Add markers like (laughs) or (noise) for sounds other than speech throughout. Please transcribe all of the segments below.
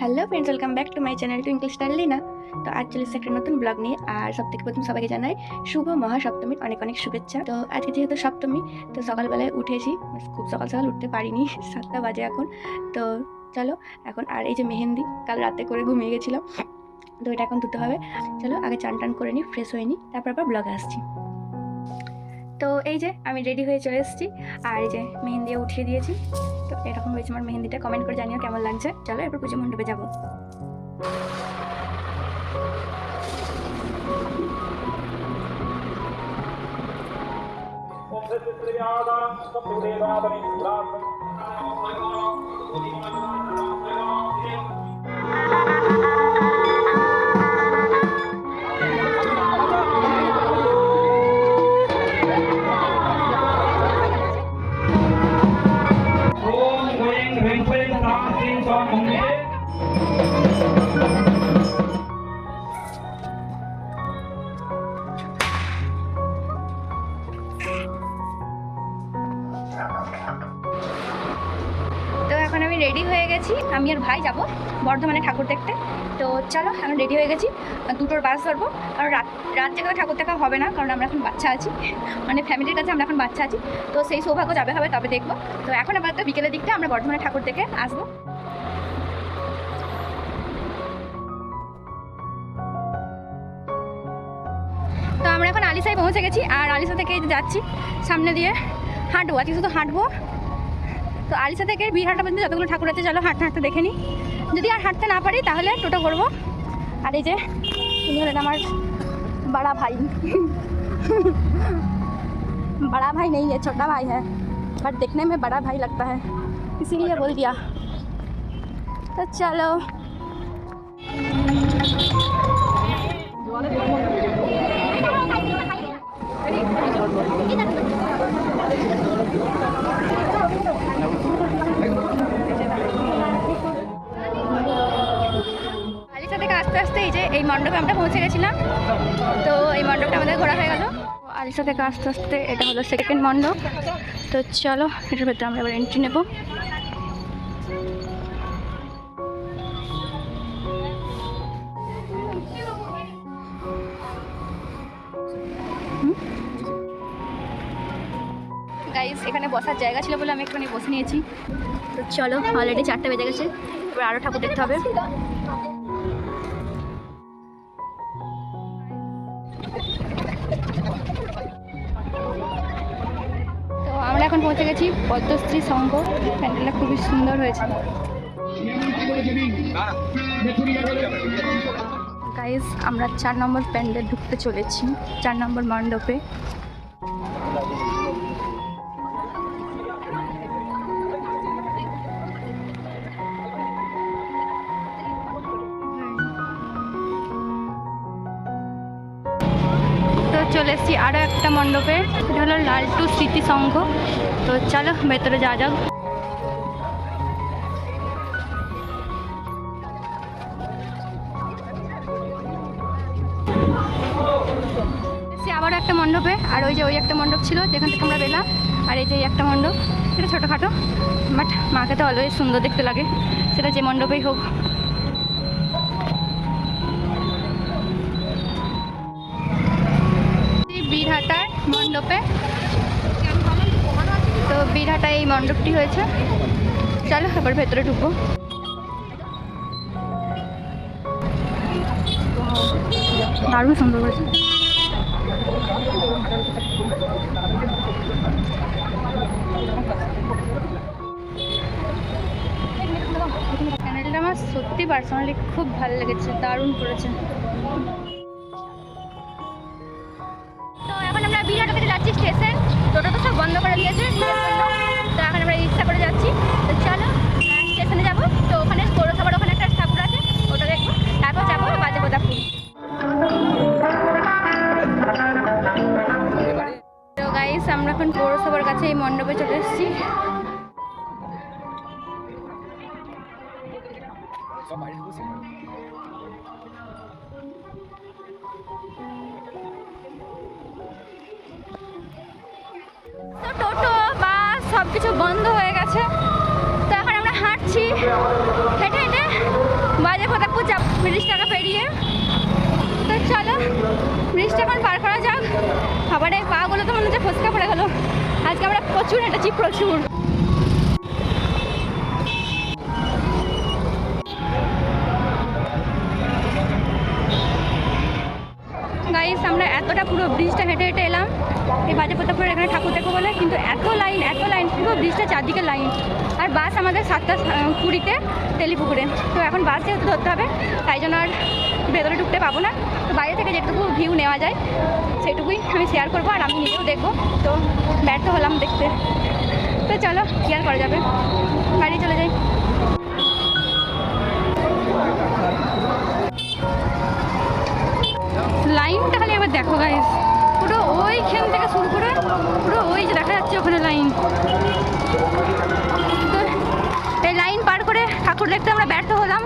Hello friends welcome back to my channel twinkle star না তো আজ চলেছে একটা নতুন ব্লগ নিয়ে, আর সব থেকে প্রথম সবাইকে জানাই শুভ মহাসপ্তমীর অনেক অনেক শুভেচ্ছা। তো আজকে যেহেতু সপ্তমী, তো সকালবেলায় উঠেছি খুব সকাল সকাল উঠতে পারিনি, (laughs) সাতটা বাজে এখন। তো চলো, এখন আর এই যে মেহেন্দি, কাল রাতে করে ঘুমিয়ে গেছিলাম, তো এটা এখন ধুতে হবে। চলো আগে চান টান করে নিই ফ্রেশ হয়ে নিই, তারপর আবার ব্লগে আসছি। তো এই যে আমি রেডি হয়ে চলে এসেছি। আর এই যে মেহেন্দিও উঠিয়ে দিয়েছি। তো এরকম হয়েছে আমার মেহেন্দিটা। কমেন্ট করে জানিও কেমন লাগছে। চলো এরপর পুজো মণ্ডপে যাব। ओम রেডি হয়ে গেছি। আমি আর ভাই যাব বর্ধমানে ঠাকুর দেখতে। তো চলো আমি রেডি হয়ে গেছি। দুটোর বাস ধরবো। কারণ রাত রাত জেগে ঠাকুর দেখা হবে না, কারণ আমরা এখন বাচ্চা আছি। মানে ফ্যামিলির কাছে আমরা এখন বাচ্চা আছি। তো সেই সৌভাগ্য যাবে, হবে, তবে দেখব। তো এখন আবার তো বিকেলের দিকটা, আমরা বর্ধমানে ঠাকুর দেখে আসব। তো আমরা এখন আলিসায় পৌঁছে গেছি, আর আলিসা থেকে যাচ্ছি, সামনে দিয়ে হাঁটবো। আজকে শুধু হাঁটবো। তো আলিসা থেকে বিহারটা পর্যন্ত যতগুলো ঠাকুর আছে চলো হাঁটতে হাঁটতে দেখে নিই যদি আর হাঁটতে না পারি তাহলে টোটো করবো আর এই যে ইনি হলেন আমার बड़ा भाई बड़ा भाई नहीं है छोटा भाई है बट देखने में बड़ा भाई लगता है इसीलिए बोल दिया तो चलो আস্তে আস্তে এই যে এই মণ্ডপে আমরা পৌঁছে গেছিলাম। তো এই মণ্ডপটা আমাদের ঘোরা হয়ে গেল। আলিসা থেকে আস্তে আস্তে এটা হলো সেকেন্ড মণ্ডপ। তো চলো, এটার ভেতরে আমরা এবার এন্ট্রি নেব। গাইস এখানে বসার জায়গা ছিল বলে আমি একটুখানি বসে নিয়েছি। তো চলো অলরেডি চারটে বেজে গেছে। এবার আরও ঠাকুর দেখতে হবে। তো আমরা এখন পৌঁছে গেছি পদ্মশ্রী সংঘ। প্যান্ডেলটা খুবই সুন্দর হয়েছে। গাইজ আমরা চার নম্বর প্যান্ডেল ঢুকতে চলেছি, চার নম্বর মণ্ডপে। চলে এসেছি আরও একটা মণ্ডপে। এটা হলো লালটু স্মৃতি সংঘ। তো চলো, ভেতরে যা যাক। এসেছি আবার একটা মণ্ডপে। আর ওই যে ওই একটা মণ্ডপ ছিল, যেখান থেকে আমরা পেলাম। আর এই যে একটা মণ্ডপ সেটা ছোটোখাটো বাট মাকে তো অলওয়েজ সুন্দর দেখতে লাগে। সেটা যে মণ্ডপেই হোক। মণ্ডপে। তো বীরহাটা এই মণ্ডপটি হয়েছে। চলো, এবার ভেতরে ঢুকবো। দারুণ সুন্দর হয়েছে চ্যানেলটা আমার সত্যি পার্সোনালি খুব ভালো লেগেছে, দারুণ করেছে। বিরাট থেকে যাচ্ছি, স্টেশন। টোটো তো সব বন্ধ করে দিয়েছে তো এখন আমরা রিক্সা করে যাচ্ছি। তো চলো স্টেশনে যাব। তো ওখানে পৌরসভার ওখানে একটা ঠাকুর আছে ওটা দেখব তারপর যাব, বাজে বোদাপুর তো গাইস আমরা এখন পৌরসভার কাছে এই মণ্ডপে চলে এসেছি। কিছু বন্ধ হয়ে গেছে। তো এখন আমরা হাঁটছি। হেঁটে হেঁটে ব্রিজটাকে পেরিয়ে। তো চলো ব্রিজটা এখন পার করা যাক। আবার এই পাগুলো তো মনে হচ্ছে ফসকা পড়ে গেলো। আজকে আমরা প্রচুর হেঁটেছি, প্রচুর। এতটা পুরো ব্রিজটা হেঁটে হেঁটে এলাম। এই বাজেপ্রতাপুরের এখানে ঠাকুর দেখো বলে, কিন্তু এত লাইন এত লাইন পুরো ব্রিজটা চারদিকে লাইন আর বাস আমাদের সাতটা কুড়িতে তেলিপুকুরে। তো এখন বাস যেহেতু ধরতে হবে, তাই জন্য আর ভেতরে ঢুকতে পাবো না। তো বাইরে থেকে যেটুকু ভিউ নেওয়া যায়, সেটুকুই আমি শেয়ার করব, আর আমি নিজেও দেখব। তো ব্যর্থ হলাম দেখতে। তো চলো, কি আর করা যাবে? বাড়ি চলে যাই। ঠাকুর দেখতে আমরা ব্যর্থ হলাম।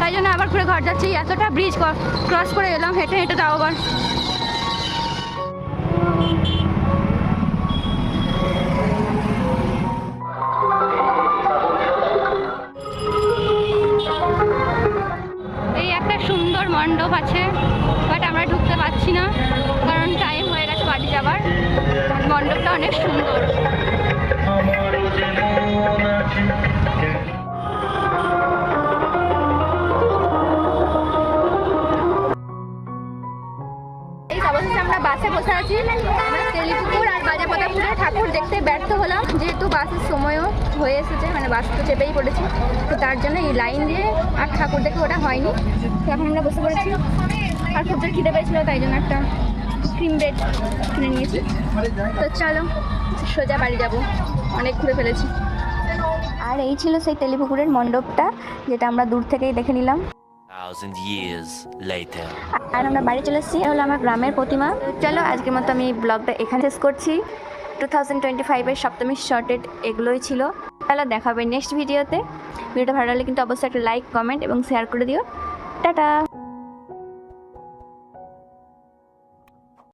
তাই জন্য আবার ঘুরে ঘর যাচ্ছি। এতটা ব্রিজ ক্রস করে এলাম, হেঁটে হেঁটে তাও আবার। এই একটা সুন্দর মণ্ডপ আছে বাট আমরা ঢুকতে পারছি না, কারণ টাইম হয়ে গেছে বাড়ি যাবার। মণ্ডপটা অনেক সুন্দর। বাসের সময়ও হয়ে এসেছে মানে বাস তো চেপেই পড়েছে। তো তার জন্য এই লাইন দিয়ে আর ঠাকুর দেখে ওটা হয়নি। তো এখন আমরা বসে পড়েছি। আর খুব জোর খিদে পেয়েছিল তাই জন্য একটা ক্রিম ব্রেড কিনে নিয়েছি। তো চলো সোজা বাড়ি যাব। অনেক ঘুরে ফেলেছি। আর এই ছিল সেই তেলিপুকুরের মণ্ডপটা যেটা আমরা দূর থেকেই দেখে নিলাম। আর আমরা বাড়ি চলে এসেছি হলো আমার গ্রামের প্রতিমা। চলো আজকের মতো আমি ব্লগটা এখানে শেষ করছি। টু থাউজেন্ড টোয়েন্টি ফাইভের সপ্তমী শর্টেড এগুলোই ছিল। তাহলে দেখাবে নেক্সট ভিডিওতে ভিডিওটা ভালো লাগলে কিন্তু অবশ্যই একটা লাইক কমেন্ট এবং শেয়ার করে দিও। টাটা!